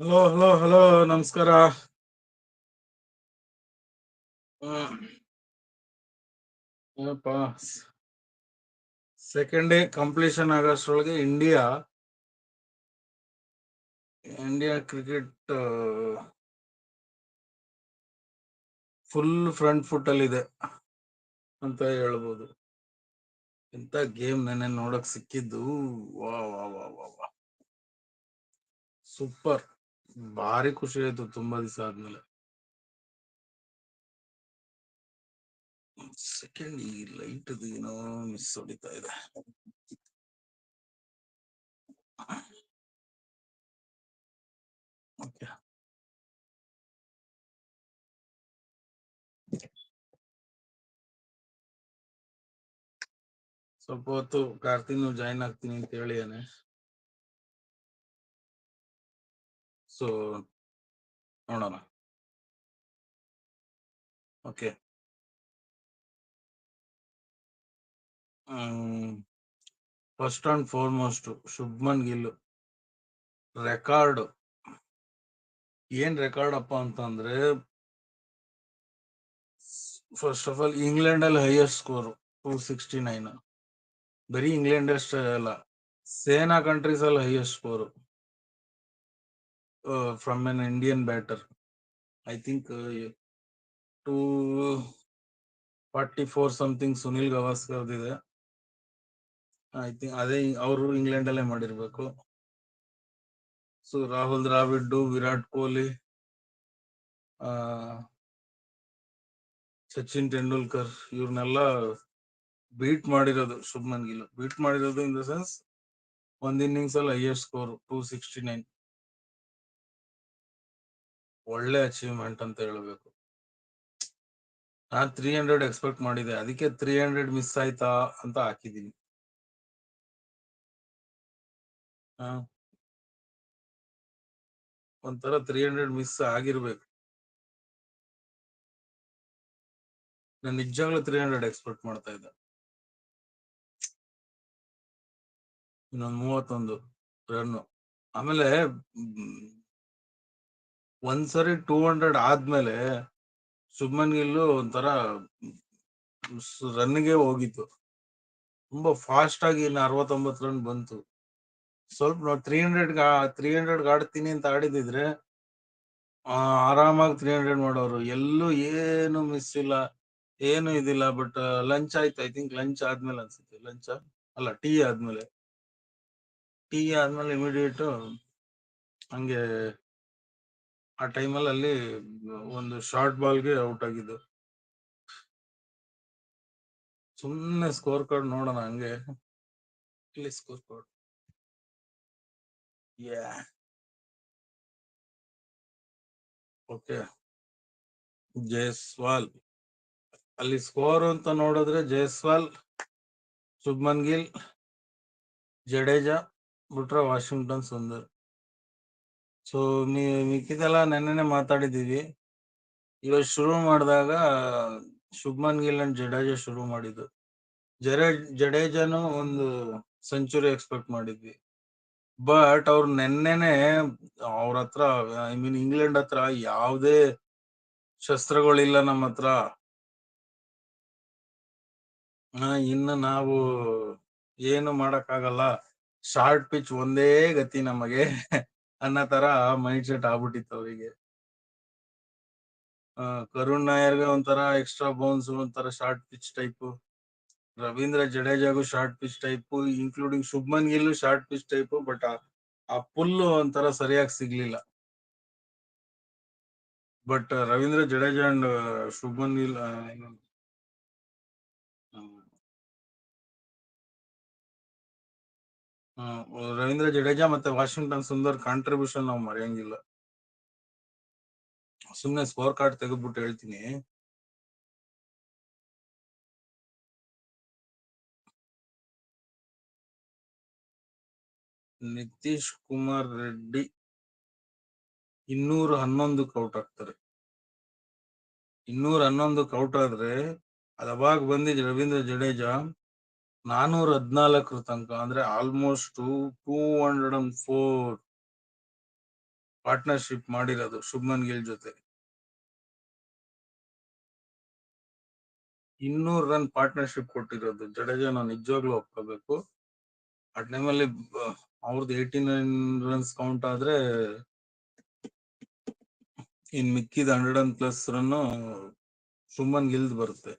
Hello hello hello ನಮಸ್ಕಾರ. Second day completion ಆಗೋಷ್ಟ್ರೊಳಗೆ India India cricket full front foot ಅಲ್ಲಿ ಇದೆ ಅಂತ ಹೇಳ್ಬೋದು. ಇಂಥ ಗೇಮ್ ನೆನೆ ನೋಡಕ್ ಸಿಕ್ಕಿದ್ದು. ವಾ ವಾ ವಾ ವಾ ವಾ. ಸೂಪರ್ ಭಾರಿ ಖುಷಿ ಆಯ್ತು ತುಂಬಾ ದಿವಸ ಆದ್ಮೇಲೆ. ಸೆಕೆಂಡ್ ಈ ಲೈಟ್ ಏನೋ ಮಿಸ್ ಹೊಡಿತಾ ಇದೆ. ಸ್ವಲ್ಪ ಹೊತ್ತು ಕಾರ್ತಿನು ಜಾಯಿನ್ ಆಗ್ತೀನಿ ಅಂತ ಹೇಳಿಯಾನೆ ಸೊ, ನೋಡೋಣ. Okay. First and foremost Shubman Gill. Record. ಏನ್ ರೆಕಾರ್ಡ್ ಅಪ್ಪ ಅಂತಂದ್ರೆ, ಫಸ್ಟ್ ಆಫ್ ಆಲ್ ಇಂಗ್ಲೆಂಡ್ ಅಲ್ಲಿ highest score, two sixty nine. ಬರೀ ಇಂಗ್ಲೆಂಡ್ ಅಷ್ಟೇ ಅಲ್ಲ, ಸೇನಾ ಕಂಟ್ರೀಸ್ ಅಲ್ಲಿ highest score. From an Indian batter I think two forty four something Sunil Gavaskar ಇದೆ. I think ಅದೇ ಅವರು ಇಂಗ್ಲೆಂಡ್ ಅಲ್ಲೇ ಮಾಡಿರ್ಬೇಕು. ಸೊ ರಾಹುಲ್ ದ್ರಾವಿಡ್ ವಿರಾಟ್ ಕೊಹ್ಲಿ ಸಚಿನ್ ತೆಂಡೂಲ್ಕರ್ ಇವ್ರನ್ನೆಲ್ಲ ಬೀಟ್ ಮಾಡಿರೋದು, ಶುಭ್ಮನ್ ಗಿಲ್. ಬೀಟ್ ಮಾಡಿರೋದು ಇನ್ ದ ಸೆನ್ಸ್ ಒಂದ್ ಇನ್ನಿಂಗ್ಸ್ ಅಲ್ಲಿ highest score two sixty nine ಒಳ್ಳೆ ಅಚೀವ್ಮೆಂಟ್ ಅಂತ ಹೇಳ್ಬೇಕು. ನಾನ್ ತ್ರೀ ಹಂಡ್ರೆಡ್ ಎಕ್ಸ್ಪೆಕ್ಟ್ ಮಾಡಿದೆ. ಅದಕ್ಕೆ ತ್ರೀ ಹಂಡ್ರೆಡ್ ಮಿಸ್ ಆಯ್ತಾ ಅಂತ ಹಾಕಿದೀನಿ ಒಂಥರ ತ್ರೀ ಹಂಡ್ರೆಡ್ ಮಿಸ್ ಆಗಿರ್ಬೇಕು. ನಾನು ನಿಜವಾಗ್ಲೂ ತ್ರೀ ಹಂಡ್ರೆಡ್ ಎಕ್ಸ್ಪೆಕ್ಟ್ ಮಾಡ್ತಾ ಇದ್ದೆ. ಇನ್ನೊಂದು ಮೂವತ್ತೊಂದು ರನ್ನು ಆಮೇಲೆ ಒಂದ್ಸರಿ ಟೂ ಹಂಡ್ರೆಡ್ ಆದ್ಮೇಲೆ ಶುಭ್ಮನ್ ಗಿಲ್ಲು ಒಂಥರ ರನ್ಗೆ ಹೋಗಿತ್ತು. ತುಂಬಾ ಫಾಸ್ಟ್ ಆಗಿ ಇನ್ನು ಅರವತ್ತೊಂಬತ್ತು ರನ್ ಬಂತು. ಸ್ವಲ್ಪ ನಾವು ತ್ರೀ ಹಂಡ್ರೆಡ್ ತ್ರೀ ಹಂಡ್ರೆಡ್ ಆಡ್ತೀನಿ ಅಂತ ಆಡಿದಿದ್ರೆ ಆರಾಮಾಗಿ ತ್ರೀ ಹಂಡ್ರೆಡ್ ಮಾಡೋರು. ಎಲ್ಲೂ ಏನು ಮಿಸ್ ಇಲ್ಲ, ಏನು ಇದಿಲ್ಲ ಬಟ್ ಲಂಚ್ ಆಯ್ತು. ಐ ಥಿಂಕ್ ಲಂಚ್ ಆದ್ಮೇಲೆ ಅನ್ಸುತ್ತೆ. ಲಂಚ್ ಅಲ್ಲ ಟೀ ಆದ್ಮೇಲೆ. ಟೀ ಆದ್ಮೇಲೆ ಇಮಿಡಿಯೇಟ್ ಹಂಗೆ ಆ ಟೈಮಲ್ಲಿ ಅಲ್ಲಿ ಒಂದು ಶಾರ್ಟ್ ಬಾಲ್ಗೆ ಔಟ್ ಆಗಿದ್ದು. ಸುಮ್ಮನೆ ಸ್ಕೋರ್ ಕಾರ್ಡ್ ನೋಡೋಣ ಹಂಗೆ. ಇಲ್ಲಿ score card yeah okay Jaiswal ಅಲ್ಲಿ ಸ್ಕೋರ್ ಅಂತ ನೋಡಿದ್ರೆ ಜಯಸ್ವಾಲ್ ಶುಭ್ಮನ್ ಗಿಲ್ ಜಡೇಜಾ ಬಿಟ್ರೆ ವಾಷಿಂಗ್ಟನ್ ಸುಂದರ್ ಸೊ ಮಿಕ್ಕಿದೆಲ್ಲ ನೆನ್ನೆನೆ ಮಾತಾಡಿದೀವಿ ಇವತ್ತು ಶುರು ಮಾಡಿದಾಗ ಶುಭ್ಮನ್ ಗಿಲ್ ಅಂಡ್ ಜಡೇಜಾ ಶುರು ಮಾಡಿದ್ದು. ಜಡೇ ಜಡೇಜಾನು ಒಂದು ಸೆಂಚುರಿ ಎಕ್ಸ್ಪೆಕ್ಟ್ ಮಾಡಿದ್ವಿ. ಬಟ್ ಅವ್ರು ನೆನ್ನೆನೆ ಅವ್ರ ಹತ್ರ, ಐ ಮೀನ್ ಇಂಗ್ಲೆಂಡ್ ಹತ್ರ ಯಾವುದೇ ಶಸ್ತ್ರಗಳಿಲ್ಲ ನಮ್ಮ ಹತ್ರ. ಇನ್ನು ನಾವು ಏನು ಮಾಡಕ್ಕಾಗಲ್ಲ. ಶಾರ್ಟ್ ಪಿಚ್ ಒಂದೇ ಗತಿ ನಮಗೆ. ಅನ್ನೋ ತರ ಮೈಂಡ್ ಸೆಟ್ ಆಗ್ಬಿಟ್ಟಿತ್ತು ಅವರಿಗೆ. ಕರುಣ್ ನಾಯರ್ಗೆ ಒಂಥರ ಎಕ್ಸ್ಟ್ರಾ ಬೌನ್ಸ್ ಒಂಥರ short pitch type Ravindra ಜಡೇಜಾಗೂ short pitch type including Shubman Gill short pitch type but ಆ ಪುಲ್ ಒಂಥರ ಸರಿಯಾಗಿ ಸಿಗ್ಲಿಲ್ಲ. ಬಟ್ ರವೀಂದ್ರ ಜಡೇಜಾ ಅಂಡ್ ಶುಭ್ಮನ್ ಗಿಲ್ ರವೀಂದ್ರ ಜಡೇಜಾ ಮತ್ತೆ ವಾಷಿಂಗ್ಟನ್ ಸುಂದರ್ ಕಾಂಟ್ರಿಬ್ಯೂಷನ್ ನಾವು ಮರೆಯಂಗಿಲ್ಲ. ಸುಮ್ನೆ ಸ್ಕೋರ್ ಕಾರ್ಡ್ ತೆಗೆದ್ಬಿಟ್ಟು ಹೇಳ್ತೀನಿ. ನಿತೀಶ್ ಕುಮಾರ್ ರೆಡ್ಡಿ ಇನ್ನೂರ ಹನ್ನೊಂದಕ್ಕೆ ಔಟ್ ಆಗ್ತಾರೆ ಇನ್ನೂರ ಹನ್ನೊಂದಕ್ಕೆ ಔಟ್ ಆದ್ರೆ ಅವಾಗ ಬಂದಿದ್ ರವೀಂದ್ರ ಜಡೇಜಾ ನಾನೂರ ಹದಿನಾಲ್ಕರ ತನಕ, ಅಂದ್ರೆ almost two hundred and four partnership ಮಾಡಿರೋದು ಶುಭ್ಮನ್ ಗಿಲ್ ಜೊತೆ. ಇನ್ನೂರು ರನ್ ಪಾರ್ಟ್ನರ್ಶಿಪ್ ಕೊಟ್ಟಿರೋದು. ಜಡೇಜಾ ನಾವು ನಿಜವಾಗ್ಲೂ ಒಪ್ಕೋಬೇಕು. ಆ ಟೈಮಲ್ಲಿ ಅವ್ರದ್ದು ಏಯ್ಟಿ ನೈನ್ ರನ್ಸ್ ಕೌಂಟ್ ಆದ್ರೆ ಇನ್ ಮಿಕ್ಕಿದ hundred and plus run Shubman ಗಿಲ್ದ್ ಬರುತ್ತೆ.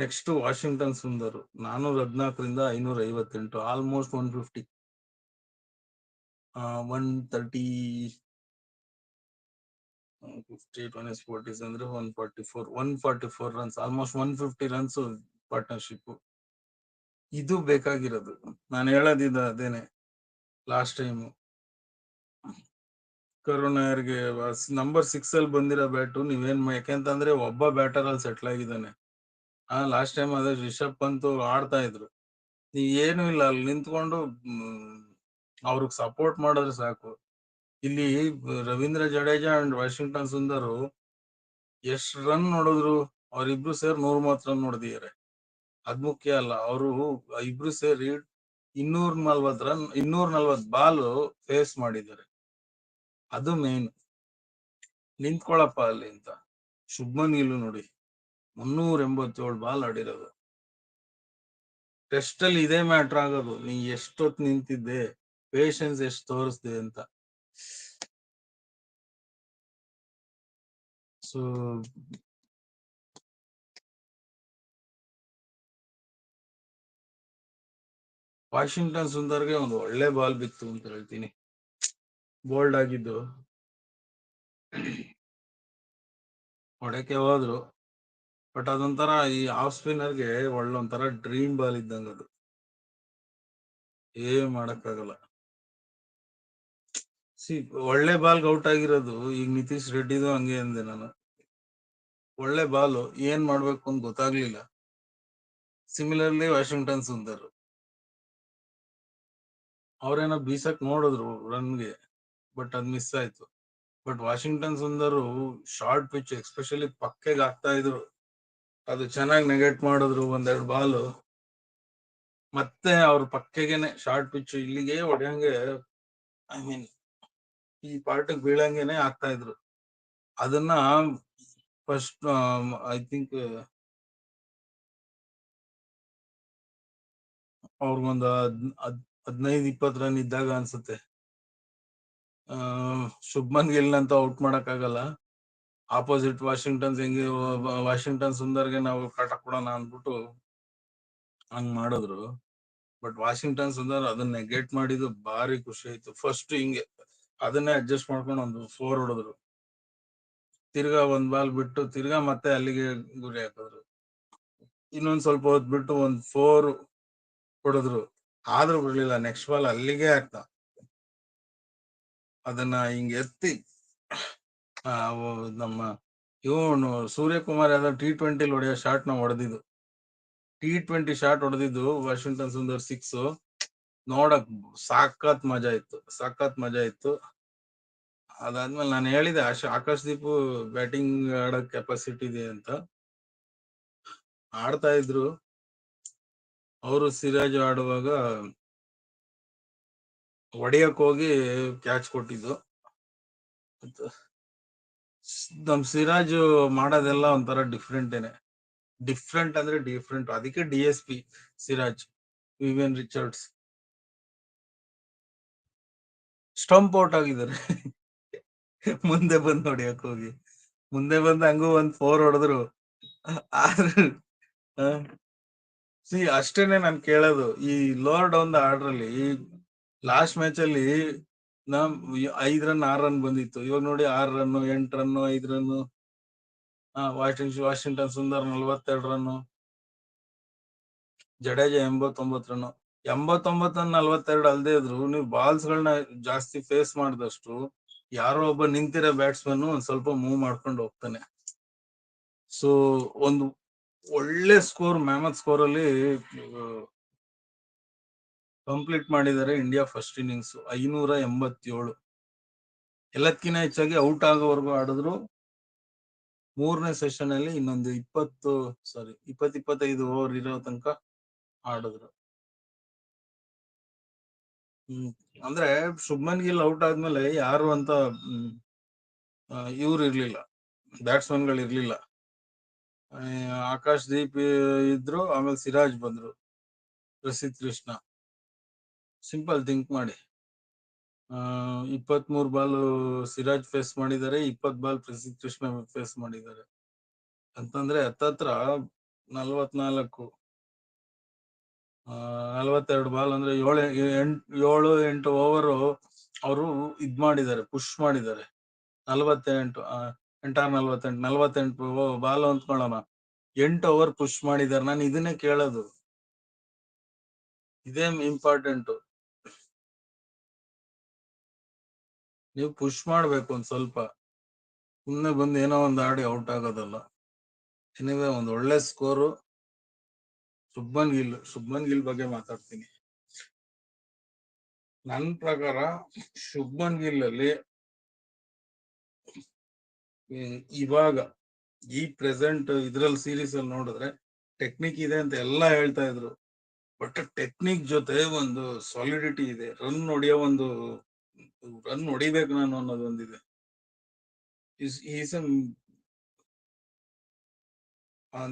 Next Washington Sundar. ನಾನೂರ ಹದಿನಾಲ್ಕರಿಂದ ಐನೂರ ಐವತ್ತೆಂಟು, almost one fifty. One thirty fifty, twenty forties ಅಂದ್ರೆ one forty four, one forty four runs almost one fifty runs partnership ಇದು ಬೇಕಾಗಿರೋದು. ನಾನು ಹೇಳೋದಿದ್ದ ಅದೇನೆ ಲಾಸ್ಟ್ ಟೈಮ್ ಕರುಣಾಯರ್ಗೆ ನಂಬರ್ ಸಿಕ್ಸ್ ಅಲ್ಲಿ ಬಂದಿರೋ ಬ್ಯಾಟು ನೀವೇನ್ ಯಾಕೆಂತಂದ್ರೆ ಒಬ್ಬ ಬ್ಯಾಟರ್ ಅಲ್ಲಿ ಸೆಟ್ಲ್ ಆಗಿದ್ದಾನೆ. ಆ ಲಾಸ್ಟ್ ಟೈಮ್ ಅದೇ ರಿಷಬ್ ಪಂತ್ ಆಡ್ತಾ ಇದ್ರು. ಏನು ಇಲ್ಲ, ಅಲ್ಲಿ ನಿಂತ್ಕೊಂಡು ಅವ್ರಿಗೆ ಸಪೋರ್ಟ್ ಮಾಡಿದ್ರೆ ಸಾಕು. ಇಲ್ಲಿ, ರವೀಂದ್ರ ಜಡೇಜಾ ಅಂಡ್ ವಾಷಿಂಗ್ಟನ್ ಸುಂದರು ಎಷ್ಟ್ ರನ್ ನೋಡಿದ್ರು, ಅವರಿಬ್ರು ಸೇರಿ ನೂರ್ ಮಾತ್ರ ರನ್ ನೋಡಿದಿದ್ದಾರೆ ಅದ್ ಮುಖ್ಯ ಅಲ್ಲ, ಅವರು, ಇಬ್ರು ಸೇರಿ ಇನ್ನೂರ್ ನಲ್ವತ್ ರನ್ ಇನ್ನೂರ್ ನಲ್ವತ್ ಬಾಲ್ ಫೇಸ್ ಮಾಡಿದ್ದಾರೆ. ಅದು ಮೇನ್ ನಿಂತ್ಕೊಳಪ್ಪ ಅಲ್ಲಿ ಅಂತ. ಶುಭ್ಮನ್ ಇಲ್ಲೂ ನೋಡಿ. ಮುನ್ನೂರ ಎಂಬತ್ತೇಳು ಬಾಲ್ ಆಡಿರೋದು. ಟೆಸ್ಟ್ ಅಲ್ಲಿ ಇದೇ ಮ್ಯಾಟ್ರ್ ಆಗೋದು. ನೀ ಎಷ್ಟೊತ್ ನಿಂತಿದ್ದೆ? ಪೇಷನ್ಸ್ ಎಷ್ಟು ತೋರಿಸ್ದೆ ಅಂತ. ಸೊ ವಾಷಿಂಗ್ಟನ್ ಸುಂದರ್ಗೆ ಒಂದು ಒಳ್ಳೆ ಬಾಲ್ ಬಿತ್ತು ಅಂತ ಹೇಳ್ತೀನಿ. ಬೋಲ್ಡ್ ಆಗಿದ್ದು. ಹೊಡೆಕೆ ಹೋದ್ರು. ಬಟ್ ಅದೊಂಥರ ಈ ಆಫ್ ಸ್ಪಿನ್ನರ್ಗೆ ಒಳ್ಳೆ ಒಂಥರ ಡ್ರೀಮ್ ಬಾಲ್ ಇದ್ದಂಗ ಅದು. ಏನ್ ಮಾಡಕ್ಕಾಗಲ್ಲ. ಸಿ, ಒಳ್ಳೆ ಬಾಲ್ ಔಟ್ ಆಗಿರೋದು ಈಗ ನಿತೀಶ್ ರೆಡ್ಡಿದು ಹಂಗೆ ಅಂದೆ ನಾನು. ಒಳ್ಳೆ ಬಾಲು ಏನ್ ಮಾಡ್ಬೇಕು ಅಂತ ಗೊತ್ತಾಗ್ಲಿಲ್ಲ. Similarly Washington Sundar. ಅವ್ರೇನೋ ಬೀಸಕ್ ನೋಡಿದ್ರು ರನ್ಗೆ, ಬಟ್ ಅದ್ ಮಿಸ್ ಆಯ್ತು. But Washington Sundar short pitch, especially ಪಕ್ಕೆಗೆ ಆಗ್ತಾ ಇದ್ರು. ಅದು ಚೆನ್ನಾಗಿ ನೆಗೆಟ್ ಮಾಡಿದ್ರು ಒಂದೆರಡು ಬಾಲು. ಮತ್ತೆ ಅವ್ರ ಪಕ್ಕಗೇನೆ ಶಾರ್ಟ್ ಪಿಚ್ ಇಲ್ಲಿಗೆ ಹೊಡೆಯಂಗೆ ಐ ಮೀನ್ ಈ ಪಾರ್ಟಿಗೆ ಬೀಳಂಗೆನೆ ಆಗ್ತಾ ಇದ್ರು. ಅದನ್ನ ಫಸ್ಟ್ ಐ ಥಿಂಕ್ ಅವ್ರಿಗೊಂದು ಹದಿನೈದು ಇಪ್ಪತ್ತು ರನ್ ಇದ್ದಾಗ ಅನ್ಸುತ್ತೆ. ಶುಭ್ಮನ್ ಗಿಲ್ ಅಂತ ಔಟ್ ಮಾಡಕ್ ಆಗಲ್ಲ. ಆಪೋಸಿಟ್ ವಾಷಿಂಗ್ಟನ್ಸ್ ಹೆಂಗೆ ವಾಷಿಂಗ್ಟನ್ ಸುಂದರ್ಗೆ ನಾವು ಕಾಟ ಕೊಡೋಣ ಅಂದ್ಬಿಟ್ಟು ಹಂಗ್ ಮಾಡಿದ್ರು. ಬಟ್ ವಾಷಿಂಗ್ಟನ್ ಸುಂದರ್ ಅದನ್ನ ನೆಗೆಟ್ ಮಾಡಿದ್ದು ಭಾರಿ ಖುಷಿ ಆಯ್ತು. ಫಸ್ಟ್ ಹಿಂಗೆ ಅದನ್ನೇ ಅಡ್ಜಸ್ಟ್ ಮಾಡ್ಕೊಂಡು ಒಂದು ಫೋರ್ ಹೊಡೆದ್ರು. ತಿರ್ಗಾ ಒಂದ್ ಬಾಲ್ ಬಿಟ್ಟು ತಿರ್ಗಾ ಮತ್ತೆ ಅಲ್ಲಿಗೆ ಗುರಿ ಹಾಕಿದ್ರು. ಇನ್ನೊಂದ್ ಸ್ವಲ್ಪ ಹೊತ್ ಬಿಟ್ಟು ಒಂದ್ ಫೋರ್ ಹೊಡೆದ್ರು. ಆದ್ರೂ ಬಿಡ್ಲಿಲ್ಲ ನೆಕ್ಸ್ಟ್ ಬಾಲ್ ಅಲ್ಲಿಗೆ ಆಗ್ತಾ ಅದನ್ನ ಹಿಂಗ್ ಎತ್ತಿ ನಮ್ಮ ಇವನು ಸೂರ್ಯಕುಮಾರ್ ಯಾದವ್ ಟಿ ಟ್ವೆಂಟಿಲಿ ಹೊಡೆಯೋ ಶಾರ್ಟ್ನ ಹೊಡೆದಿದ್ದು. ಟಿ ಟ್ವೆಂಟಿ ಶಾರ್ಟ್ ಹೊಡೆದಿದ್ದು ವಾಷಿಂಗ್ಟನ್ ಸುಂದರ್ ಸಿಕ್ಸ್ ನೋಡಕ್ ಸಾಕತ್ ಮಜಾ ಇತ್ತು, ಸಾಕತ್ ಮಜಾ ಇತ್ತು. ಅದಾದ್ಮೇಲೆ ನಾನು ಹೇಳಿದೆ, ಆಶ್, ಆಕಾಶ್ ಬ್ಯಾಟಿಂಗ್ ಆಡೋ ಕೆಪಾಸಿಟಿ ಇದೆ ಅಂತ. ಆಡ್ತಾ ಇದ್ರು. ಅವರು ಸಿರಾಜ್ ಆಡುವಾಗ ಹೊಡೆಯಕ್ ಹೋಗಿ ಕ್ಯಾಚ್ ಕೊಟ್ಟಿದ್ದು. ನಮ್ ಸಿರಾಜು ಮಾಡೋದೆಲ್ಲ ಒಂಥರ ಡಿಫ್ರೆಂಟ್ ಏನೆ. ಡಿಫ್ರೆಂಟ್ ಅಂದ್ರೆ ಡಿಫ್ರೆಂಟ್ ಅದಕ್ಕೆ D S P Siraj Vivian Richards stump out ಆಗಿದ್ದಾರೆ. ಮುಂದೆ ಬಂದ್ ಹೊಡಿಯಕ್ ಹೋಗಿ. ಮುಂದೆ ಬಂದ್ ಹಂಗೂ ಒಂದ್ ಫೋರ್ ಹೊಡೆದ್ರು. ಆದ್ರೆ ಸಿ, ಅಷ್ಟೇನೆ ನಾನು ಕೇಳೋದು. ಈ ಲೋರ್ ಡೌನ್ ದ ಆರ್ಡರ್ ಅಲ್ಲಿ ಲಾಸ್ಟ್ ಮ್ಯಾಚ್ ಅಲ್ಲಿ ನಮ್ ಐದ್ ರನ್ ಆರ್ ರನ್ ಬಂದಿತ್ತು. ಇವಾಗ ನೋಡಿ ಆರ್ ರನ್ ಎಂಟ್ ರನ್ ಐದ್ ರನ್ ವಾಷಿಂಗ್ ವಾಷಿಂಗ್ಟನ್ ಸುಂದರ್ ನಲ್ವತ್ತೆರಡು ರನ್ ಜಡೇಜಾ ಎಂಬತ್ತೊಂಬತ್ ರನ್ ಎಂಬತ್ತೊಂಬತ್ ರನ್ ನಲ್ವತ್ತೆರಡು ಅಲ್ದೇ ಇದ್ರು, ನೀವು ಬಾಲ್ಸ್ ಗಳನ್ನ ಜಾಸ್ತಿ ಫೇಸ್ ಮಾಡಿದಷ್ಟು ಯಾರೋ ಒಬ್ಬ ನಿಂತಿರೋ ಬ್ಯಾಟ್ಸ್ಮನ್ ಒಂದ್ ಸ್ವಲ್ಪ ಮೂವ್ ಮಾಡ್ಕೊಂಡು ಹೋಗ್ತಾನೆ. ಸೊ, ಒಂದು ಒಳ್ಳೆ ಸ್ಕೋರ್, ಮ್ಯಾಮತ್ ಸ್ಕೋರ್ ಅಲ್ಲಿ ಕಂಪ್ಲೀಟ್ ಮಾಡಿದ್ದಾರೆ ಇಂಡಿಯಾ ಫಸ್ಟ್ ಇನ್ನಿಂಗ್ಸ್ ಐನೂರ ಎಂಬತ್ತೇಳು. ಎಲ್ಲದಕ್ಕಿಂತ ಹೆಚ್ಚಾಗಿ ಔಟ್ ಆಗೋವರೆಗೂ ಆಡಿದ್ರು. ಮೂರನೇ ಸೆಷನ್ ಅಲ್ಲಿ ಇನ್ನೊಂದು ಇಪ್ಪತ್ತು ಸಾರಿ ಇಪ್ಪತ್ ಇಪ್ಪತ್ತೈದು ಓವರ್ ಇರೋ ತನಕ ಆಡಿದ್ರು. ಹ್ಮ್, ಅಂದ್ರೆ ಶುಭ್ಮನ್ ಗಿಲ್ ಔಟ್ ಆದ್ಮೇಲೆ ಯಾರು ಅಂತ ಇವ್ರು ಇರ್ಲಿಲ್ಲ. ಬ್ಯಾಟ್ಸ್ಮನ್ಗಳು ಇರ್ಲಿಲ್ಲ ಆಕಾಶ್ ದೀಪ್ ಇದ್ರು, ಆಮೇಲೆ ಸಿರಾಜ್ ಬಂದ್ರು. ಪ್ರಸಿದ್ಧ ಕೃಷ್ಣ. ಸಿಂಪಲ್ ಥಿಂಕ್ ಮಾಡಿ. ಆ ಇಪ್ಪತ್ ಮೂರ್ ಬಾಲ್ ಸಿರಾಜ್ ಫೇಸ್ ಮಾಡಿದ್ದಾರೆ ಇಪ್ಪತ್ ಬಾಲ್ ಪ್ರಸಿದ್ಧ ಕೃಷ್ಣ ಫೇಸ್ ಮಾಡಿದ್ದಾರೆ. ಅಂತಂದ್ರೆ ಹತ್ತತ್ರ ನಲ್ವತ್ನಾಲ್ಕು. ನಲ್ವತ್ತೆರಡು ಬಾಲ್ ಅಂದ್ರೆ ಏಳು, ಎಂಟು ಏಳು, ಎಂಟು ಓವರ್ ಅವರು ಇದ್ ಮಾಡಿದ್ದಾರೆ ಪುಷ್ ಮಾಡಿದ್ದಾರೆ. ನಲ್ವತ್ತೆಂಟು ಎಂಟಾರು ನಲ್ವತ್ತೆಂಟು ನಲ್ವತ್ತೆಂಟು ಬಾಲ್ ಅಂದ್ಕೊಳ್ಳೋಣ ಎಂಟು ಓವರ್ ಪುಷ್ ಮಾಡಿದ್ದಾರೆ. ನಾನು ಇದನ್ನೇ ಕೇಳೋದು. ಇದೇ ಇಂಪಾರ್ಟೆಂಟ್ ನೀವು ಪುಷ್ ಮಾಡ್ಬೇಕು ಒಂದ್ ಸ್ವಲ್ಪ. ಸುಮ್ನೆ ಬಂದು ಏನೋ ಒಂದು ಆಡಿ ಔಟ್ ಆಗೋದಲ್ಲ. ಎನಿವೆ ಒಂದ್ ಒಳ್ಳೆ ಸ್ಕೋರು ಶುಭನ್ ಗಿಲ್ ಶುಭನ್ ಗಿಲ್ ಬಗ್ಗೆ ಮಾತಾಡ್ತೀನಿ. ನನ್ ಪ್ರಕಾರ ಶುಭ್ಮನ್ ಗಿಲ್ ಅಲ್ಲಿ ಇವಾಗ ಈ ಪ್ರೆಸೆಂಟ್ ಇದ್ರಲ್ಲಿ ಸೀರೀಸ್ ಅಲ್ಲಿ ನೋಡಿದ್ರೆ ಟೆಕ್ನಿಕ್ ಇದೆ ಅಂತ ಎಲ್ಲಾ ಹೇಳ್ತಾ ಇದ್ರು. ಬಟ್ ಟೆಕ್ನಿಕ್ ಜೊತೆ ಒಂದು ಸಾಲಿಡಿಟಿ ಇದೆ. ರನ್ ಹೊಡೆಯೋ ಒಂದು ರನ್ ಹೊಡಿಬೇಕು ನಾನು ಅನ್ನೋದು ಒಂದಿದೆ. ಇಸ್ ಈಸ್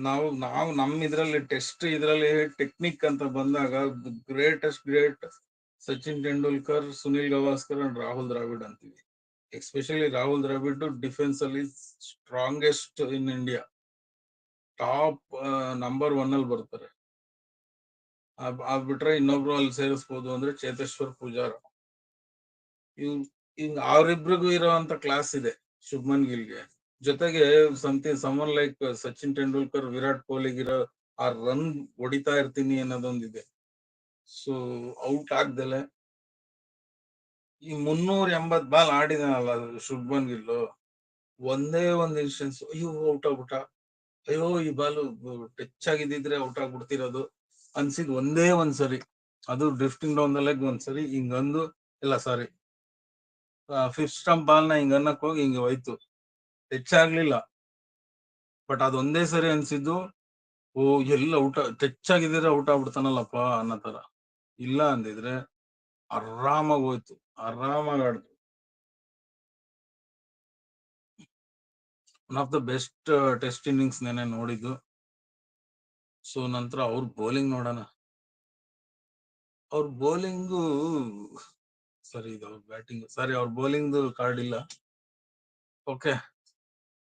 ನಾವು ನಾವು ನಮ್ಮ ಇದ್ರಲ್ಲಿ ಟೆಸ್ಟ್ ಇದ್ರಲ್ಲಿ ಟೆಕ್ನಿಕ್ ಅಂತ ಬಂದಾಗ greatest great Sachin Tendulkar, Sunil Gavaskar and Rahul Dravid ಅಂತೀವಿ. ಎಸ್ಪೆಷಲಿ ರಾಹುಲ್ ದ್ರಾವಿಡ್ ಡಿಫೆನ್ಸ್ ಅಲ್ಲಿ strongest in India. Top number one ಅಲ್ಲಿ ಬರ್ತಾರೆ. ಆ ಬಿಟ್ರೆ ಇನ್ನೊಬ್ರು ಅಲ್ಲಿ ಸೇರಿಸ್ಬೋದು ಅಂದ್ರೆ ಚೇತೇಶ್ವರ್ ಪೂಜಾರ. ಇವ್ ಇವ್ ಅವರಿಬ್ರಿಗೂ ಇರೋಂತ ಕ್ಲಾಸ್ ಇದೆ ಶುಭ್ಮನ್ ಗಿಲ್ಗೆ. ಜೊತೆಗೆ something someone like Sachin Tendulkar, Virat ಕೊಹ್ಲಿಗಿರೋ ಆ ರನ್ ಹೊಡಿತಾ ಇರ್ತೀನಿ ಅನ್ನೋದೊಂದಿದೆ. So out ಆಗ್ದಲೆ. ಈ ಮುನ್ನೂರ ಎಂಬತ್ ಬಾಲ್ ಆಡಿದಾನಲ್ಲ ಶುಭ್ಮನ್ ಗಿಲ್ ಒಂದೇ ಒಂದ್ ಇನ್ಸ್ಟೆನ್ಸ್ ಅಯ್ಯೋ ಔಟ್ ಆಗ್ಬಿಟ್ಟ. ಅಯ್ಯೋ, ಈ ಬಾಲ್ ಟಚ್ ಆಗಿದ್ದಿದ್ರೆ ಔಟ್ ಆಗ್ಬಿಡ್ತಿರೋದು. ಅನ್ಸಿದ್ ಒಂದೇ ಒಂದ್ಸರಿ. ಅದು ಡ್ರಿಫ್ಟಿಂಗ್ ಡೌನ್ ದ ಲೆಗ್ ಒಂದ್ಸರಿ ಹಿಂಗಂದು ಇಲ್ಲ ಸಾರಿ ಫಿಫ್ತ್ ಸ್ಟಂಪ್ ಬಾಲ್ನ ಹಿಂಗ್ ಅನ್ನಕ್ ಹೋಗಿ ಹಿಂಗೆ ಹೋಯ್ತು. ಹೆಚ್ಚಾಗ್ಲಿಲ್ಲ. ಬಟ್ ಅದೊಂದೇ ಸರಿ ಅನ್ಸಿದ್ದು, ಓ, ಎಲ್ಲ ಊಟ ಟಚ್ ಆಗಿದ್ರೆ ಊಟ ಆಗ್ಬಿಡ್ತಾನಲ್ಲಪ್ಪ ಅನ್ನೋ ತರ ಇಲ್ಲ ಅಂದಿದ್ರೆ ಆರಾಮಾಗಿ ಹೋಯ್ತು. ಆರಾಮಾಗಿ ಆಡ್ತು one of the best test innings ನೆನೆ ನೋಡಿದ್ದು. ಸೊ ನಂತರ ಅವ್ರ ಬೌಲಿಂಗ್ ನೋಡೋಣ. ಅವ್ರ ಬೌಲಿಂಗು ಸರಿ ಇದು ಬ್ಯಾಟಿಂಗ್ ಸರಿ ಅವ್ರ ಬೌಲಿಂಗ್ ಕಾರ್ಡ್ ಇಲ್ಲ. ಓಕೆ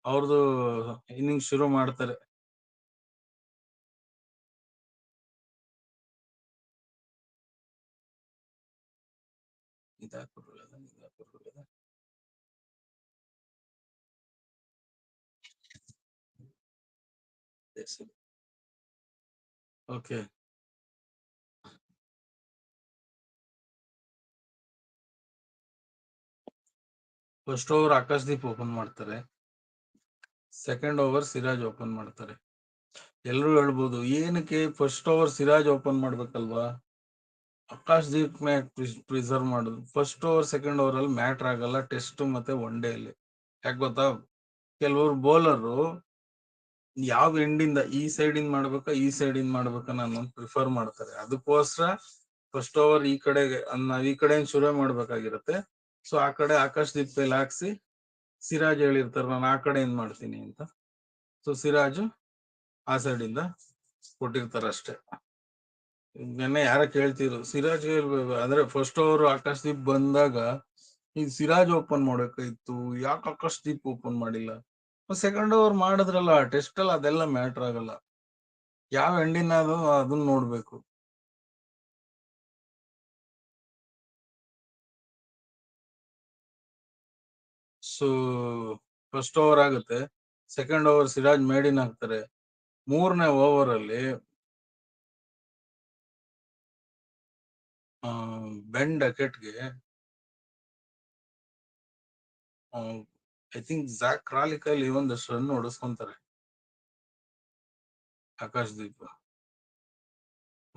ಅವ್ರದ್ದು ಇನ್ನಿಂಗ್ ಶುರು ಮಾಡ್ತಾರೆ. Okay first over Akashdeep open ಮಾಡ್ತಾರೆ. ಸೆಕೆಂಡ್ ಓವರ್ ಸಿರಾಜ್ ಓಪನ್ ಮಾಡ್ತಾರೆ. ಎಲ್ಲರೂ ಹೇಳ್ಬೋದು, ಏನಕ್ಕೆ ಫಸ್ಟ್ ಓವರ್ ಸಿರಾಜ್ ಓಪನ್ ಮಾಡ್ಬೇಕಲ್ವಾ? ಆಕಾಶ್ ದೀಪ್ ಮ್ಯಾಟ್ ಪ್ರಿಸರ್ವ್ ಮಾಡುದು. ಫಸ್ಟ್ ಓವರ್ ಸೆಕೆಂಡ್ ಓವರ್ ಅಲ್ಲಿ ಮ್ಯಾಟ್ರ್ ಆಗಲ್ಲ ಟೆಸ್ಟ್ ಮತ್ತೆ ಒನ್ ಡೇ ಅಲ್ಲಿ. ಯಾಕೆ ಗೊತ್ತಾ? ಕೆಲವರು ಬೌಲರು ಯಾವ ಎಂಡಿಂದ ಈ ಸೈಡ್ ಇಂದ ಮಾಡ್ಬೇಕಾ, ಈ ಸೈಡ್ ಇಂದ ಮಾಡ್ಬೇಕಾ ನಾನು ಪ್ರಿಫರ್ ಮಾಡ್ತಾರೆ. ಅದಕ್ಕೋಸ್ಕರ ಫಸ್ಟ್ ಓವರ್ ಈ ಕಡೆಗೆ, ನಾವ್ ಈ ಕಡೆ ಶುರು ಮಾಡ್ಬೇಕಾಗಿರುತ್ತೆ. ಸೊ ಆ ಕಡೆ ಆಕಾಶ್ ದೀಪದಲ್ಲಿ ಹಾಕ್ಸಿ, ಸಿರಾಜ್ ಹೇಳಿರ್ತಾರೆ, ನಾನು ಆ ಕಡೆ ಏನ್ ಮಾಡ್ತೀನಿ ಅಂತ. ಸೊ ಸಿರಾಜ್ ಆ ಸೈಡ್ ಇಂದ ಕೊಟ್ಟಿರ್ತಾರೆ ಅಷ್ಟೇ. ನೆನ್ನೆ ಯಾರ ಕೇಳ್ತಿದ್ರು, ಸಿರಾಜ್ ಅಂದ್ರೆ ಫಸ್ಟ್ ಓವರ್ ಆಕಾಶ್ ದೀಪ್ ಬಂದಾಗ ಈಗ ಸಿರಾಜ್ ಓಪನ್ ಮಾಡ್ಬೇಕಾಯ್ತು ಯಾಕೆ ಆಕಾಶ್ ದೀಪ್ ಓಪನ್ ಮಾಡಿಲ್ಲ? ಸೆಕೆಂಡ್ ಓವರ್ ಮಾಡಿದ್ರಲ್ಲ ಟೆಸ್ಟ್ ಅಲ್ಲಿ ಅದೆಲ್ಲ ಮ್ಯಾಟರ್ ಆಗಲ್ಲ. ಯಾವ ಎಂಡಿನ ಅದು ಅದನ್ನ ನೋಡ್ಬೇಕು. ಫಸ್ಟ್ ಓವರ್ ಆಗುತ್ತೆ ಸೆಕೆಂಡ್ ಓವರ್ ಸಿರಾಜ್ ಮೇಡಿನ್ ಹಾಕ್ತಾರೆ. ಮೂರನೇ ಓವರ್ ಅಲ್ಲಿ ಬೆನ್ ಡಕೆಟ್ಗೆ ಐ ಥಿಂಕ್ ಜಾಕ್ ರಾಲಿಕಲ್ಲಿ ಒಂದಷ್ಟು ರನ್ ಹೊಡಿಸ್ಕೊಂತಾರೆ. ಆಕಾಶ್ ದೀಪ್.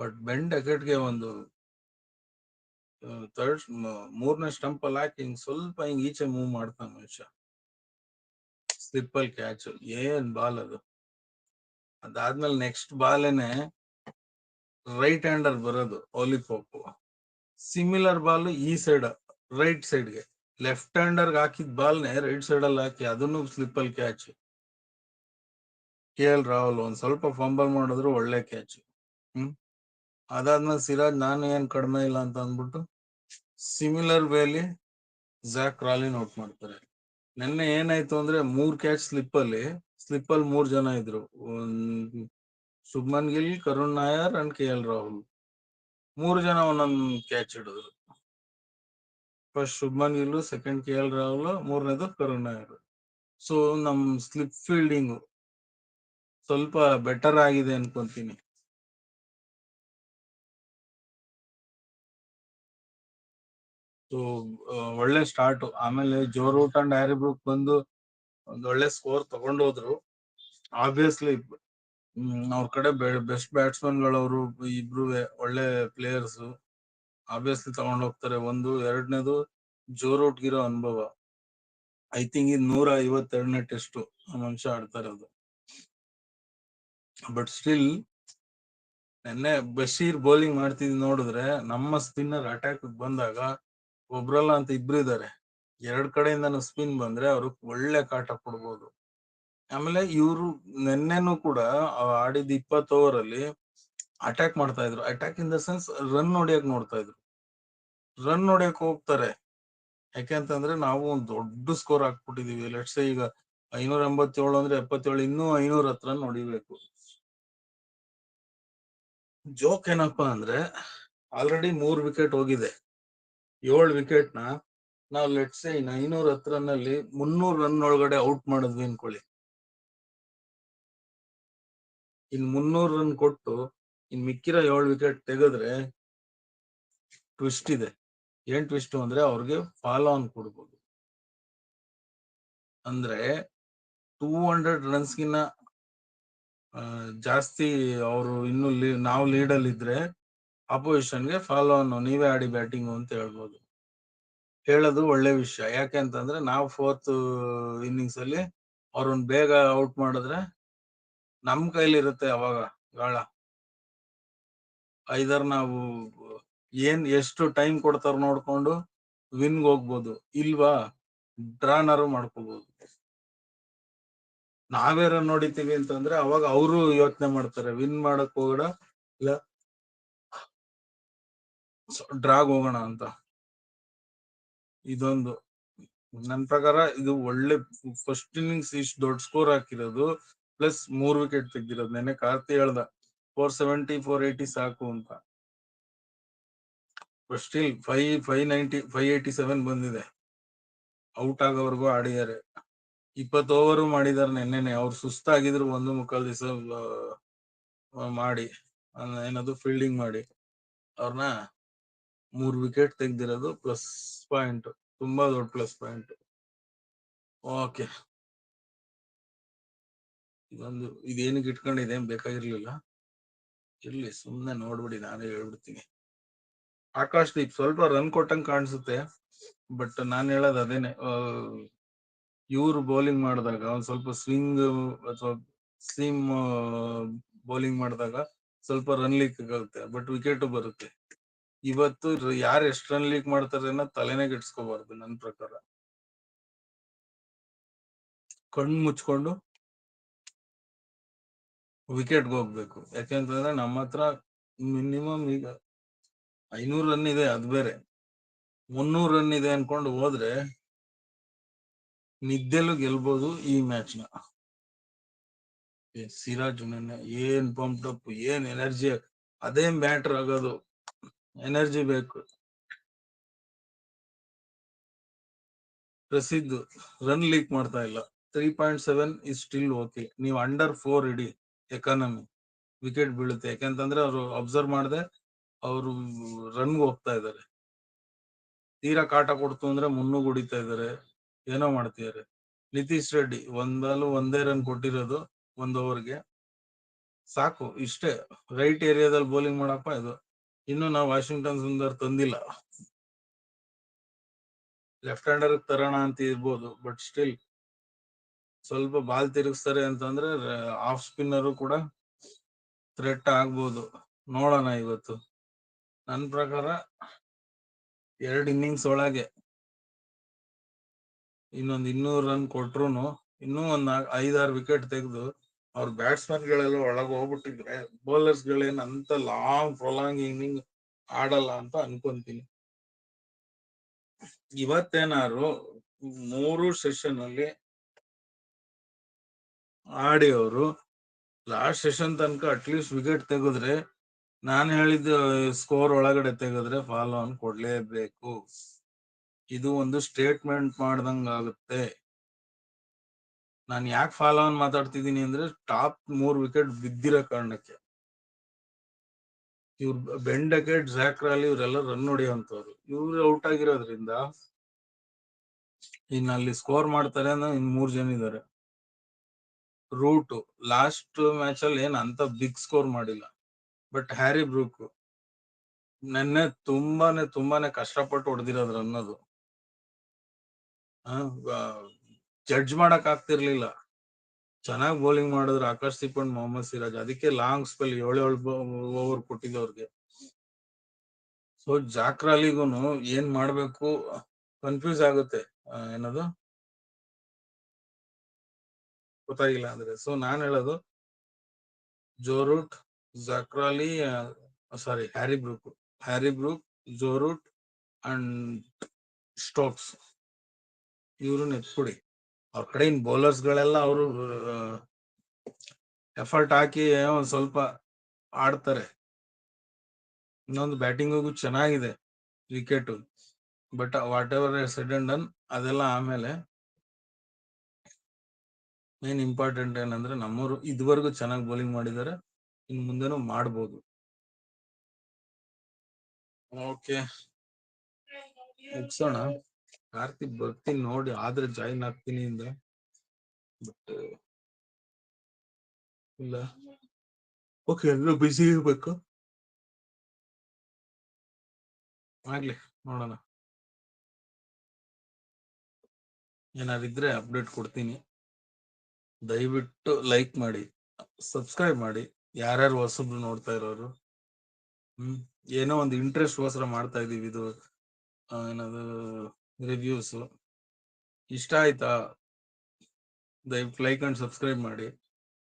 ಬಟ್ ಬೆನ್ ಡಕೆಟ್ಗೆ ಒಂದು ಥರ್ಡ್ ಮೂರನೇ ಸ್ಟಂಪ್ ಅಲ್ಲಿ ಹಾಕಿ ಹಿಂಗ್ ಸ್ವಲ್ಪ ಹಿಂಗ್ ಈಚೆ ಮೂವ್ ಮಾಡ್ತಾನೆ ಮನುಷ್ಯ. ಸ್ಲಿಪ್ ಅಲ್ಲಿ ಕ್ಯಾಚ್ ಏನ್ ಬಾಲ್ ಅದು. ಅದಾದ್ಮೇಲೆ ನೆಕ್ಸ್ಟ್ ಬಾಲೇನೆ ರೈಟ್ ಹ್ಯಾಂಡರ್ ಬರೋದು ಓಲಿ ಪೋಪ್ ಸಿಮಿಲರ್ ಬಾಲ್ ಈ ಸೈಡ್ ರೈಟ್ ಸೈಡ್ಗೆ ಲೆಫ್ಟ್ ಹ್ಯಾಂಡರ್ ಹಾಕಿದ ಬಾಲ್ನೆ ರೈಟ್ ಸೈಡ್ ಅಲ್ಲಿ ಹಾಕಿ ಅದನ್ನು ಸ್ಲಿಪ್ ಅಲ್ಲಿ ಕ್ಯಾಚ್ ಕೆ ಎಲ್ ರಾಹುಲ್ ಒಂದ್ ಸ್ವಲ್ಪ ಫಂಬಲ್ ಮಾಡಿದ್ರು ಒಳ್ಳೆ ಕ್ಯಾಚ್ ಹ್ಮ್? ಅದಾದ್ಮೇಲೆ ಸಿರಾಜ್, ನಾನು ಏನ್ ಕಡಿಮೆ ಇಲ್ಲ ಅಂತ ಅಂದ್ಬಿಟ್ಟು ಸಿಮಿಲರ್ ವೇಲಿ ಜಾಕ್ ರಾಲಿನ್ ಔಟ್ ಮಾಡ್ತಾರೆ. ನಿನ್ನೆ ಏನಾಯ್ತು ಅಂದ್ರೆ ಮೂರ್ ಕ್ಯಾಚ್ ಸ್ಲಿಪ್ ಅಲ್ಲಿ ಸ್ಲಿಪ್ ಅಲ್ಲಿ ಮೂರ್ ಜನ ಇದ್ರು. Shubman Gill Karun Nair and K L Rahul ಮೂರು ಜನ ಒಂದೊಂದ್ catch ಹಿಡಿದ್ರು. First Shubman Gill second K L Rahul ಮೂರನೇದು ಕರುಣ್ ನಾಯರ್ ಸೊ ನಮ್ ಸ್ಲಿಪ್ ಫೀಲ್ಡಿಂಗ್ ಸ್ವಲ್ಪ ಬೆಟರ್ ಆಗಿದೆ ಅನ್ಕೊಂತೀನಿ. ಸೊ ಒಳ್ಳೆ ಸ್ಟಾರ್ಟ್ ಆಮೇಲೆ ಜೋರ್ ರೂಟ್ ಅಂಡ್ ಹ್ಯಾರಿ ಬ್ರೂಕ್ ಬಂದು ಒಂದ್ ಒಳ್ಳೆ ಸ್ಕೋರ್ ತಗೊಂಡೋದ್ರು. ಆಬ್ವಿಯಸ್ಲಿ ಅವ್ರ ಕಡೆ ಬೆಸ್ಟ್ ಬ್ಯಾಟ್ಸ್ಮನ್ ಅವರು ಇಬ್ರು ಒಳ್ಳೆ ಪ್ಲೇಯರ್ಸ್ ಆಬ್ವಿಯಸ್ಲಿ ತಗೊಂಡ್ ಹೋಗ್ತಾರೆ. ಒಂದು, ಎರಡನೇದು ಜೋ ರೂಟ್ ಗಿರೋ ಅನುಭವ. ಐ ಥಿಂಕ್ ಇದು ನೂರ ಐವತ್ತೆರಡನೇ ಟೆಸ್ಟ್ ಮನುಷ್ಯ ಆಡ್ತಾ ಇರೋದು ಬಟ್ ಸ್ಟಿಲ್ ನೆನ್ನೆ ಬಶೀರ್ ಬೌಲಿಂಗ್ ಮಾಡ್ತಿದ್ ನೋಡಿದ್ರೆ ನಮ್ಮ ಸ್ಪಿನ್ನರ್ ಅಟ್ಯಾಕ್ ಬಂದಾಗ ಒಬ್ರಲ್ಲ ಅಂತ ಇಬ್ರು ಇದಾರೆ. ಎರಡ್ ಕಡೆಯಿಂದನು ಸ್ಪಿನ್ ಬಂದ್ರೆ ಅವ್ರು ಒಳ್ಳೆ ಕಾಟ ಕೊಡ್ಬೋದು. ಆಮೇಲೆ ಇವರು ನಿನ್ನೆನು ಕೂಡ ಆಡಿದ ಇಪ್ಪತ್ತು ಓವರ್ ಅಲ್ಲಿ ಅಟ್ಯಾಕ್ ಮಾಡ್ತಾ ಇದ್ರು. Attack in the sense run ಹೊಡಿಯಕ್ ನೋಡ್ತಾ ಇದ್ರು. ರನ್ ಹೊಡಿಯಕ್ ಹೋಗ್ತಾರೆ. ಯಾಕೆಂತಂದ್ರೆ ನಾವು ಒಂದ್ ದೊಡ್ಡ ಸ್ಕೋರ್ ಹಾಕ್ಬಿಟ್ಟಿದೀವಿ. ಲೆಟ್ಸ್ ಈಗ ಐನೂರ ಎಂಬತ್ತೇಳು ಅಂದ್ರೆ ಎಪ್ಪತ್ತೇಳು, ಇನ್ನೂ ಐನೂರ ಹತ್ರ ನೋಡಿಬೇಕು ಜೋಕ್ ಏನಪ್ಪಾ ಅಂದ್ರೆ ಆಲ್ರೆಡಿ ಮೂರ್ ವಿಕೆಟ್ ಹೋಗಿದೆ. ಏಳು ವಿಕೆಟ್ನ ನಾವು ಲೆಟ್ಸ್ ಇನ್ ಐನೂರ ಹತ್ರನಲ್ಲಿ ಮುನ್ನೂರ್ ರನ್ ಒಳಗಡೆ ಔಟ್ ಮಾಡಿದ್ವಿ ಅನ್ಕೊಳ್ಳಿ. ಇನ್ ಮುನ್ನೂರ್ ರನ್ ಕೊಟ್ಟು ಇನ್ ಮಿಕ್ಕಿರೋ ಏಳು ವಿಕೆಟ್ ತೆಗೆದ್ರೆ ಟ್ವಿಸ್ಟ್ ಇದೆ. ಏನ್ ಟ್ವಿಸ್ಟ್ ಅಂದ್ರೆ ಅವ್ರಿಗೆ ಫಾಲೋ ಆನ್ ಕೊಡ್ಬೋದು. ಅಂದ್ರೆ ಟೂ ಹಂಡ್ರೆಡ್ ರನ್ಸ್ಗಿನ್ನ ಜಾಸ್ತಿ ಅವರು ಇನ್ನು ನಾವು ಲೀಡ್ ಅಲ್ಲಿ ಇದ್ರೆ ಅಪೋಸಿಷನ್ಗೆ ಫಾಲೋ ಅನ್ನು, ನೀವೇ ಆಡಿ ಬ್ಯಾಟಿಂಗ್ ಅಂತ ಹೇಳ್ಬೋದು. ಹೇಳೋದು ಒಳ್ಳೆ ವಿಷಯ. ಯಾಕೆ ಅಂತಂದ್ರೆ ನಾವು ಫೋರ್ತ್ ಇನ್ನಿಂಗ್ಸ್ ಅಲ್ಲಿ ಅವ್ರನ್ನ ಬೇಗ ಔಟ್ ಮಾಡಿದ್ರೆ ನಮ್ ಕೈಲಿ ಇರುತ್ತೆ ಅವಾಗ ಗಾಳ. ಐದರ್ ನಾವು ಏನ್ ಎಷ್ಟು ಟೈಮ್ ಕೊಡ್ತಾರ ನೋಡ್ಕೊಂಡು ವಿನ್ ಹೋಗ್ಬೋದು. ಇಲ್ವಾ? ಡ್ರಾನರು ಮಾಡ್ಕೋಬಹುದು ನಾವೇ ರನ್ ನೋಡಿತೀವಿ ಅಂತಂದ್ರೆ ಅವಾಗ ಅವರು ಯೋಚನೆ ಮಾಡ್ತಾರೆ. ವಿನ್ ಮಾಡಕ್ ಹೋಗಡ ಇಲ್ಲ ಡ್ರಾಗ್ ಹೋಗೋಣ ಅಂತ. ಇದೊಂದು. ನನ್ ಪ್ರಕಾರ ಇದು ಒಳ್ಳೆ ಫಸ್ಟ್ ಇನ್ನಿಂಗ್ಸ್ ಇಷ್ಟು ದೊಡ್ಡ ಸ್ಕೋರ್ ಹಾಕಿರೋದು, ಪ್ಲಸ್ ಮೂರ್ ವಿಕೆಟ್ ತೆಗ್ದಿರೋದು. ನೆನ್ನೆ ಕಾರ್ತಿ ಹೇಳ್ದ, ಫೋರ್ ಸೆವೆಂಟಿ, ಫೋರ್ ಏಯ್ಟಿ ಸಾಕು ಅಂತ. Still five five ninety five eighty seven ಬಂದಿದೆ. ಔಟ್ ಆಗೋವರೆಗೂ ಆಡಿದ್ದಾರೆ. ಇಪ್ಪತ್ತು ಓವರ್ ಮಾಡಿದಾರೆ ನೆನ್ನೆನೆ. ಅವ್ರು ಸುಸ್ತಾಗಿದ್ರು ಒಂದು ಮುಕ್ಕಾಲ್ ದಿವಸ ಮಾಡಿ ಏನದು ಫೀಲ್ಡಿಂಗ್ ಮಾಡಿ. ಅವ್ರನ್ನ ಮೂರ್ ವಿಕೆಟ್ ತೆಗ್ದಿರೋದು ಪ್ಲಸ್ ಪಾಯಿಂಟ್ ತುಂಬಾ ದೊಡ್ಡ ಪ್ಲಸ್ ಪಾಯಿಂಟ್ ಓಕೆ ಇದೊಂದು, ಇದೇನಕ್ಕೆ ಇಟ್ಕೊಂಡಿದೆ ಬೇಕಾಗಿರ್ಲಿಲ್ಲ. ಇರ್ಲಿ, ಸುಮ್ನೆ ನೋಡ್ಬಿಡಿ, ನಾನೇ ಹೇಳ್ಬಿಡ್ತೀನಿ. ಆಕಾಶ್ ದೀಪ್, ಸ್ವಲ್ಪ ರನ್ ಕೊಟ್ಟಂಗ್ ಕಾಣಿಸುತ್ತೆ ಬಟ್ ನಾನು ಹೇಳೋದು ಅದೇನೆ ಇವ್ರು ಬೌಲಿಂಗ್ ಮಾಡಿದಾಗ, ಒಂದ್ ಸ್ವಲ್ಪ ಸ್ವಿಂಗ್ ಅಥವಾ ಸ್ವಿಮ್ ಬೌಲಿಂಗ್ ಮಾಡಿದಾಗ ಸ್ವಲ್ಪ ರನ್ ಲೀಕ್ ಆಗುತ್ತೆ ಬಟ್ ವಿಕೆಟ್ ಬರುತ್ತೆ. ಇವತ್ತು ಯಾರು ಎಷ್ಟು ರನ್ ಲೀಕ್ ಮಾಡ್ತಾರೆ ಅನ್ನೋ ತಲೆನೇ ಇಟ್ಸ್ಕೋಬಾರ್ದು ನನ್ನ ಪ್ರಕಾರ. ಕಣ್ಣು ಮುಚ್ಕೊಂಡು ವಿಕೆಟ್ಗೆ ಹೋಗ್ಬೇಕು. ಯಾಕೆಂತಂದ್ರೆ ನಮ್ಮ ಹತ್ರ ಮಿನಿಮಮ್ ಈಗ ಐನೂರು ರನ್ ಇದೆ, ಅದ್ ಬೇರೆ. ಮುನ್ನೂರು ರನ್ ಇದೆ ಅನ್ಕೊಂಡು ಹೋದ್ರೆ ನಿದ್ದೆಲ್ಲೂ ಗೆಲ್ಬಹುದು ಈ ಮ್ಯಾಚ್ನ. ಸಿರಾಜ್ ಏನ್ ಪಂಪ್ ಅಪ್ ಏನ್ ಎನರ್ಜಿ ಅದೇ ಮ್ಯಾಟರ್ ಆಗೋದು. ಎನರ್ಜಿ ಬೇಕು. ಪ್ರಸಿದ್ಧ. ರನ್ ಲೀಕ್ ಮಾಡ್ತಾ ಇಲ್ಲ. Three point seven is still okay ನೀವು ಅಂಡರ್ ಫೋರ್ ಇಡಿ ಎಕಾನಮಿ ವಿಕೆಟ್ ಬೀಳುತ್ತೆ. ಯಾಕಂತಂದ್ರೆ ಅವರು ಅಬ್ಸರ್ವ್ ಮಾಡದೆ ಅವರು ರನ್ ಹೋಗ್ತಾ ಇದ್ದಾರೆ ತೀರಾ ಕಾಟ ಕೊಡ್ತು ಅಂದ್ರೆ ಮುನ್ನು ಗುಡಿತಾ ಇದ್ದಾರೆ ಏನೋ ಮಾಡ್ತಿದ್ದಾರೆ ನಿತೀಶ್ ರೆಡ್ಡಿ ಒಂದಲ್ಲೂ ಒಂದೇ ರನ್ ಕೊಟ್ಟಿರೋದು ಒಂದ್ ಓವರ್ಗೆ ಸಾಕು, ಇಷ್ಟೇ. ರೈಟ್ ಏರಿಯಾದಲ್ಲಿ ಬೌಲಿಂಗ್ ಮಾಡಪ್ಪ ಇದು. ಇನ್ನು ನಾವು ವಾಷಿಂಗ್ಟನ್ ಸುಂದರ್ ತಂದಿಲ್ಲ. ಲೆಫ್ಟ್ ಹ್ಯಾಂಡರ್ ತರೋಣ ಅಂತ ಇರ್ಬೋದು ಬಟ್ ಸ್ಟಿಲ್ ಸ್ವಲ್ಪ ಬಾಲ್ ತಿರುಗಿಸ್ತಾರೆ ಅಂತಂದ್ರೆ ಆಫ್ ಸ್ಪಿನ್ನರು ಕೂಡ ಥ್ರೆಟ್ ಆಗ್ಬೋದು. ನೋಡೋಣ ಇವತ್ತು. ನನ್ನ ಪ್ರಕಾರ ಎರಡು ಇನ್ನಿಂಗ್ಸ್ ಒಳಗೆ ಇನ್ನೊಂದು ಇನ್ನೂರು ರನ್ ಕೊಟ್ರು ಇನ್ನೂ ಒಂದ್ ಐದಾರು ವಿಕೆಟ್ ತೆಗೆದು ಅವ್ರ ಬ್ಯಾಟ್ಸ್ಮನ್ ಗಳೆಲ್ಲ ಒಳಗ್ ಹೋಗ್ಬಿಟ್ಟಿದ್ರೆ ಬೌಲರ್ಸ್ ಗಳೇನ್ ಅಂತ ಲಾಂಗ್ ಪ್ರೊಲಾಂಗ್ ಇನ್ನಿಂಗ್ ಆಡಲ್ಲ ಅಂತ ಅನ್ಕೊಂತೀನಿ. ಇವತ್ತೇನಾರು ಮೂರು ಸೆಷನ್ ಅಲ್ಲಿ ಆಡಿ ಅವರು ಲಾಸ್ಟ್ ಸೆಷನ್ ತನಕ ಅಟ್ಲೀಸ್ಟ್ ವಿಕೆಟ್ ತೆಗೆದ್ರೆ, ನಾನು ಹೇಳಿದ ಸ್ಕೋರ್ ಒಳಗಡೆ ತೆಗೆದ್ರೆ ಫಾಲೋ ಆನ್ ಕೊಡ್ಲೇಬೇಕು. ಇದು ಒಂದು ಸ್ಟೇಟ್ಮೆಂಟ್ ಮಾಡ್ದಂಗ್ ಆಗುತ್ತೆ ನಾನು ಯಾಕೆ ಫಾಲೋ ಆನ್ ಮಾತಾಡ್ತಿದ್ದೀನಿ ಅಂದ್ರೆ ಟಾಪ್ ಮೂರ್ ವಿಕೆಟ್ ಬಿದ್ದಿರೋ ಕಾರಣಕ್ಕೆ. ಇವ್ರು ಬೆಂಡಕೆಟ್ ಜಾಕ್ರಾಲಿ ಇವರೆಲ್ಲ ರನ್ ಹೊಡಿಯೋಂಥವ್ರು ಇವ್ರು ಔಟ್ ಆಗಿರೋದ್ರಿಂದ ಇನ್ ಅಲ್ಲಿ ಸ್ಕೋರ್ ಮಾಡ್ತಾರೆ ಅಂದ್ರೆ ಇನ್ ಮೂರ್ ಜನ ಇದ್ದಾರೆ ರೂಟ್, ಲಾಸ್ಟ್ ಮ್ಯಾಚ್ ಅಲ್ಲಿ ಏನ್ ಅಂತ ಬಿಗ್ ಸ್ಕೋರ್ ಮಾಡಿಲ್ಲ. ಬಟ್ ಹ್ಯಾರಿ ಬ್ರೂಕ್ ನೆನ್ನೆ ತುಂಬಾನೇ ತುಂಬಾನೇ ಕಷ್ಟಪಟ್ಟು ಹೊಡೆದಿರೋದ್ರ ಅನ್ನೋದು ಜಡ್ಜ್ ಮಾಡಕ್ ಆಗ್ತಿರ್ಲಿಲ್ಲ. ಚೆನ್ನಾಗಿ ಬೌಲಿಂಗ್ ಮಾಡಿದ್ರು ಆಕಾಶ್ ದೀಪ್ ಅಂಡ್ ಮೊಹಮ್ಮದ್ ಸಿರಾಜ್. ಅದಕ್ಕೆ ಲಾಂಗ್ ಸ್ಪೆಲ್ ಏಳು ಏಳು ಓವರ್ ಕೊಟ್ಟಿದ್ದು ಅವ್ರಿಗೆ. ಸೊ ಜಾಕ್ರಾಲಿಗೂನು ಏನ್ ಮಾಡ್ಬೇಕು? ಕನ್ಫ್ಯೂಸ್ ಆಗುತ್ತೆ. ಏನದು? ಗೊತ್ತಾಗಿಲ್ಲ ಅಂದ್ರೆ. ಸೊ ನಾನ್ ಹೇಳೋದು, Joe Root, Zak Crawley sorry Harry Brook Harry Brook Joe Root and Stokes. ಇವ್ರು ನೆತ್ಕೊಡಿ ಅವ್ರ ಕಡೆಯಿಂದ ಬೌಲರ್ಸ್ ಗಳೆಲ್ಲ ಅವರು ಎಫರ್ಟ್ ಹಾಕಿ ಒಂದ್ ಸ್ವಲ್ಪ ಆಡ್ತಾರೆ. ಇನ್ನೊಂದು ಬ್ಯಾಟಿಂಗಿಗೂ ಚೆನ್ನಾಗಿದೆ wicket but whatever said done ಅದೆಲ್ಲ ಆಮೇಲೆ ಮೇನ್ ಇಂಪಾರ್ಟೆಂಟ್ ಏನಂದ್ರೆ ನಮ್ಮವರು ಇದುವರೆಗೂ ಚೆನ್ನಾಗಿ ಬೌಲಿಂಗ್ ಮಾಡಿದ್ದಾರೆ ಇನ್ ಮುಂದೆನೂ ಮಾಡ್ಬೋದು. ಓಕೆ ಮುಗ್ಸೋಣ? ಕಾರ್ತಿಕ್ ಬರ್ತೀನಿ ನೋಡಿ, ಆದ್ರೆ ಜಾಯಿನ್ ಆಗ್ತೀನಿ ಇಂದ ಬಟ್ ಇಲ್ಲ. ಓಕೆ ಎಲ್ಲರೂ ಬಿಸಿ ಇರ್ಬೇಕು. ಆಗ್ಲಿ, ನೋಡೋಣ. ಏನಾರಿದ್ರೆ ಅಪ್ಡೇಟ್ ಕೊಡ್ತೀನಿ. ದಯವಿಟ್ಟು ಲೈಕ್ ಮಾಡಿ ಸಬ್ಸ್ಕ್ರೈಬ್ ಮಾಡಿ. ಯಾರ್ಯಾರು ಹೊಸಬ್ರು ನೋಡ್ತಾ ಇರೋರು. ಹ್ಮ್, ಏನೋ ಒಂದು ಇಂಟ್ರೆಸ್ಟ್ ಗೋಸ್ಕರ ಮಾಡ್ತಾ ಇದೀವಿ ಇದು. ಏನದು ರಿವ್ಯೂಸ್ ಇಷ್ಟ ಆಯ್ತಾ? ದಯವಿಟ್ಟು ಲೈಕ್ ಅಂಡ್ ಸಬ್ಸ್ಕ್ರೈಬ್ ಮಾಡಿ.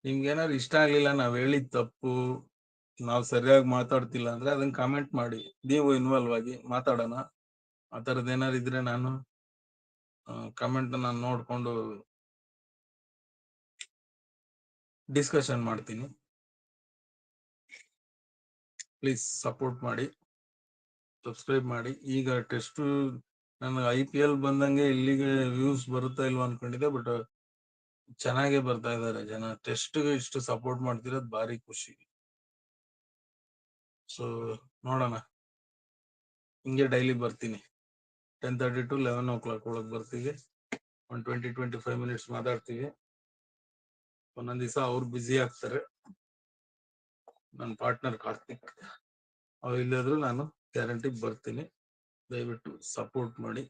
ನಿಮ್ಗೆ ಏನಾದ್ರು ಇಷ್ಟ ಆಗ್ಲಿಲ್ಲ, ನಾವು ಹೇಳಿದ ತಪ್ಪು, ನಾವು ಸರಿಯಾಗಿ ಮಾತಾಡ್ತಿಲ್ಲ ಅಂದ್ರೆ ಅದನ್ನ ಕಾಮೆಂಟ್ ಮಾಡಿ. ನೀವು ಇನ್ವಾಲ್ವ್ ಆಗಿ ಮಾತಾಡೋಣ. ಆ ಥರದ್ದು ಏನಾರು ಇದ್ರೆ ನಾನು ಕಮೆಂಟ್ ನಾನು ನೋಡ್ಕೊಂಡು ಡಿಸ್ಕಷನ್ ಮಾಡ್ತೀನಿ. ಪ್ಲೀಸ್ ಸಪೋರ್ಟ್ ಮಾಡಿ. ಸಬ್ಸ್ಕ್ರೈಬ್ ಮಾಡಿ. ಈಗ ಟೆಸ್ಟ್ ನನಗೆ ಐ ಪಿ ಎಲ್ ಬಂದಂಗೆ ಇಲ್ಲಿಗೆ ವ್ಯೂಸ್ ಬರುತ್ತಾ ಇಲ್ವಾ ಅನ್ಕೊಂಡಿದ್ದೆ ಬಟ್ ಚೆನ್ನಾಗೇ ಬರ್ತಾ ಇದ್ದಾರೆ ಜನ. ಟೆಸ್ಟ್ ಇಷ್ಟು ಸಪೋರ್ಟ್ ಮಾಡ್ತಿರೋದು ಭಾರಿ ಖುಷಿ. ಸೊ ನೋಡೋಣ. ಹಿಂಗೆ ಡೈಲಿ ಬರ್ತೀನಿ. Ten thirty to eleven o'clock ಒಳಗೆ ಬರ್ತೀವಿ. ಒಂದು ಟ್ವೆಂಟಿ ಟ್ವೆಂಟಿ ಫೈವ್ ಮಿನಿಟ್ಸ್ ಮಾತಾಡ್ತೀವಿ. ಒಂದೊಂದ್ ದಿವಸ ಅವ್ರು ಬ್ಯುಸಿ ಆಗ್ತಾರೆ. ನನ್ನ ಪಾರ್ಟ್ನರ್ ಕಾರ್ತಿಕ್. ಅವ್ರು ಇಲ್ಲದ್ರು ನಾನು ಗ್ಯಾರಂಟಿ ಬರ್ತೀನಿ. ದಯವಿಟ್ಟು ಸಪೋರ್ಟ್ ಮಾಡಿ.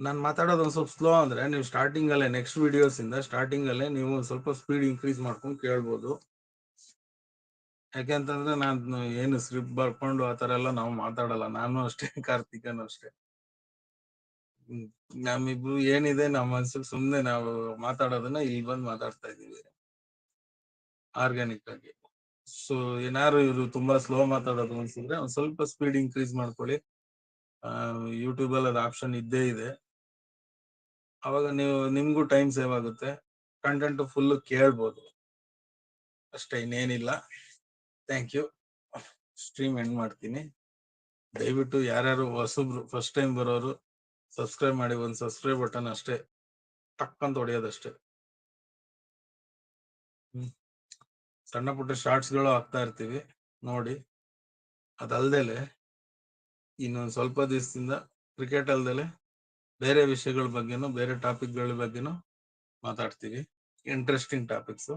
ನಾನು ಮಾತಾಡೋದು ಒಂದು ಸ್ವಲ್ಪ ಸ್ಲೋ ಅಂದ್ರೆ ನೀವು ಸ್ಟಾರ್ಟಿಂಗ್ ಅಲ್ಲೇ ನೆಕ್ಸ್ಟ್ ವಿಡಿಯೋಸ್ ಇಂದ ಸ್ಟಾರ್ಟಿಂಗ್ ಅಲ್ಲೇ ನೀವು ಸ್ವಲ್ಪ ಸ್ಪೀಡ್ ಇನ್ಕ್ರೀಸ್ ಮಾಡ್ಕೊಂಡು ಕೇಳ್ಬೋದು. ಯಾಕೆಂತಂದ್ರೆ ನಾನು ಏನು ಸ್ಕ್ರಿಪ್ಟ್ ಬರ್ಕೊಂಡು ಆ ತರ ಎಲ್ಲ ನಾವು ಮಾತಾಡಲ್ಲ. ನಾನು ಅಷ್ಟೇ, ಕಾರ್ತಿಕನು ಅಷ್ಟೇ. ನಮ್ಮಿಬ್ರು ಏನಿದೆ ನಮ್ಮ ಮನ್ಸಿಗೆ ಸುಮ್ನೆ ನಾವು ಮಾತಾಡೋದನ್ನ ಇಲ್ಲಿ ಬಂದು ಮಾತಾಡ್ತಾ ಇದೀವಿ ಆರ್ಗ್ಯಾನಿಕ್ ಆಗಿ. ಸೊ ಏನಾರು ಇವರು ತುಂಬಾ ಸ್ಲೋ ಮಾತಾಡೋದು ಅನ್ಸಿದ್ರೆ ಒಂದ್ ಸ್ವಲ್ಪ ಸ್ಪೀಡ್ ಇನ್ಕ್ರೀಸ್ ಮಾಡ್ಕೊಳ್ಳಿ. ಯೂಟ್ಯೂಬ್ ಅಲ್ಲಿ ಅದು ಆಪ್ಷನ್ ಇದ್ದೇ ಇದೆ. ಅವಾಗ ನೀವು, ನಿಮ್ಗೂ ಟೈಮ್ ಸೇವ್ ಆಗುತ್ತೆ. ಕಂಟೆಂಟ್ ಫುಲ್ ಕೇಳ್ಬೋದು. ಅಷ್ಟೇ, ಇನ್ನೇನಿಲ್ಲ. ಥ್ಯಾಂಕ್ ಯು ಸ್ಟ್ರೀಮ್ ಎಂಡ್ ಮಾಡ್ತೀನಿ. ದಯವಿಟ್ಟು ಯಾರ್ಯಾರು ಹೊಸಬ್ರು ಫಸ್ಟ್ ಟೈಮ್ ಬರೋರು ಸಬ್ಸ್ಕ್ರೈಬ್ ಮಾಡಿ, ಒಂದು ಸಬ್ಸ್ಕ್ರೈಬ್ ಬಟನ್ ಅಷ್ಟೇ. ಟಕ್ ಅಂತ ಹೊಡೆಯೋದಷ್ಟೇ. ಹ್ಮ್. ಸಣ್ಣ ಪುಟ್ಟ ಶಾರ್ಟ್ಸ್ಗಳು ಹಾಕ್ತಾ ಇರ್ತೀವಿ. ನೋಡಿ. ಅದಲ್ದೇಲೆ ಇನ್ನೊಂದ್ ಸ್ವಲ್ಪ ದಿವಸದಿಂದ ಕ್ರಿಕೆಟ್ ಅಲ್ಲದೆ ಬೇರೆ ವಿಷಯಗಳ ಬಗ್ಗೆನೂ ಬೇರೆ ಟಾಪಿಕ್ಗಳ ಬಗ್ಗೆನೂ ಮಾತಾಡ್ತೀವಿ. Interesting topics